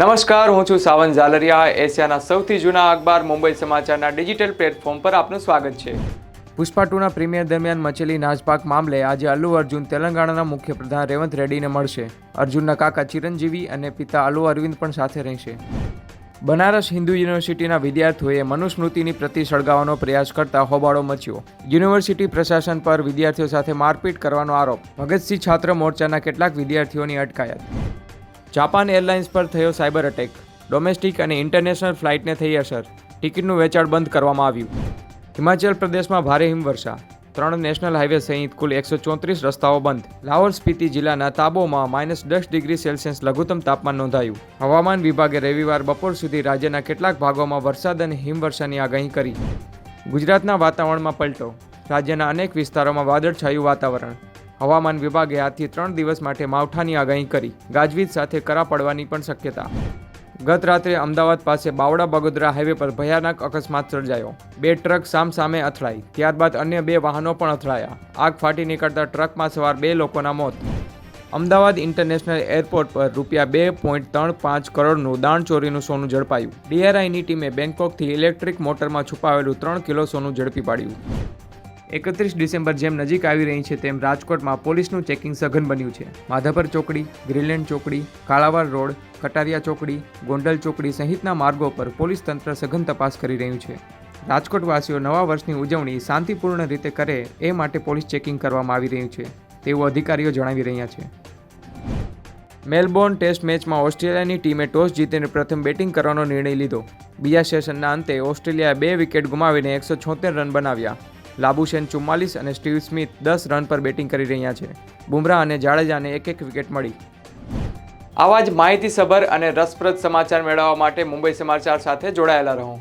નમસ્કાર, હું છું સાવન ઝાલરિયા. એશિયાના સૌથી જૂના અખબાર મુંબઈ સમાચારના ડિજિટલ પ્લેટફોર્મ પર આપનું સ્વાગત છે. પુષ્પા ટુના પ્રીમિયર દરમિયાન મચેલી નાજપાક મામલે આજે અલ્લુ અર્જુન તેલંગાણાના મુખ્યપ્રધાન રેવંત રેડ્ડીને મળશે. અર્જુનના કાકા ચિરંજીવી અને પિતા અલ્લુ અરવિંદ પણ સાથે રહેશે. બનારસ હિન્દુ યુનિવર્સિટીના વિદ્યાર્થીઓએ મનુસ્મૃતિની પ્રતિ સળગાવવાનો પ્રયાસ કરતા હોબાળો મચ્યો. યુનિવર્સિટી પ્રશાસન પર વિદ્યાર્થીઓ સાથે મારપીટ કરવાનો આરોપ. ભગતસિંહ છાત્ર મોરચાના કેટલાક વિદ્યાર્થીઓની અટકાયત જાપાન એરલાઇન્સ પર થયો સાયબર અટેક ડોમેસ્ટિક અને ઇન્ટરનેશનલ ફ્લાઇટને થઈ અસર. ટિકિટનું વેચાણ બંધ કરવામાં આવ્યું. હિમાચલ પ્રદેશમાં ભારે હિમવર્ષા. ત્રણ નેશનલ હાઈવે સહિત કુલ એકસો ચોત્રીસ રસ્તાઓ બંધ. લાહોર સ્પીતિ જિલ્લાના તાબોમાં માઇનસ દસ ડિગ્રી સેલ્સિયસ લઘુત્તમ તાપમાન નોંધાયું. હવામાન વિભાગે રવિવાર બપોર સુધી રાજ્યના કેટલાક ભાગોમાં વરસાદ અને હિમવર્ષાની આગાહી કરી. ગુજરાતના વાતાવરણમાં પલટો. રાજ્યના અનેક વિસ્તારોમાં વાદળછાયું વાતાવરણ. હવામાન વિભાગે આજથી ત્રણ દિવસ માટે માવઠાની આગાહી કરી. ગાજવીજ સાથે કરા પડવાની પણ શક્યતા. ગત રાત્રે અમદાવાદ પાસે બાવડા બગોદરા હાઈવે પર ભયાનક અકસ્માત સર્જાયો. બે ટ્રક સામસામે અથડાઈ. ત્યારબાદ અન્ય બે વાહનો પણ અથડાયા. આગ ફાટી નીકળતા ટ્રકમાં સવાર બે લોકોના મોત. અમદાવાદ ઇન્ટરનેશનલ એરપોર્ટ પર રૂપિયા બે પોઈન્ટ ત્રણ પાંચ કરોડનું દાણચોરીનું સોનું ઝડપાયું. ડીઆરઆઈની ટીમે બેંકોકથી ઇલેક્ટ્રિક મોટરમાં છુપાવેલું ત્રણ કિલો સોનું ઝડપી પાડ્યું. એકત્રીસ ડિસેમ્બર જેમ નજીક આવી રહી છે તેમ રાજકોટમાં પોલીસનું ચેકિંગ સઘન બન્યું છે. માધાપર ચોકડી ગ્રીલેન્ડ ચોકડી, કાળાવાડ રોડ, કટારિયા ચોકડી, ગોંડલ ચોકડી સહિતના માર્ગો પર પોલીસ તંત્ર સઘન તપાસ કરી રહ્યું છે. રાજકોટવાસીઓ નવા વર્ષની ઉજવણી શાંતિપૂર્ણ રીતે કરે એ માટે પોલીસ ચેકિંગ કરવામાં આવી રહ્યું છે, તેવું અધિકારીઓ જણાવી રહ્યા છે. મેલબોર્ન ટેસ્ટ મેચમાં ઓસ્ટ્રેલિયાની ટીમે ટોસ જીતીને પ્રથમ બેટિંગ કરવાનો નિર્ણય લીધો. બીજા સેશનના અંતે ઓસ્ટ્રેલિયાએ બે વિકેટ ગુમાવીને એકસો રન બનાવ્યા. લાબુશેન ચુમ્માલીસ અને સ્ટીવ સ્મિથ દસ રન પર બેટિંગ કરી રહ્યા છે. બુમરાહ અને જાડેજાને એક એક વિકેટ મળી. આવા જ માહિતીસભર અને રસપ્રદ સમાચાર મેળવવા માટે મુંબઈ સમાચાર સાથે જોડાયેલા રહો.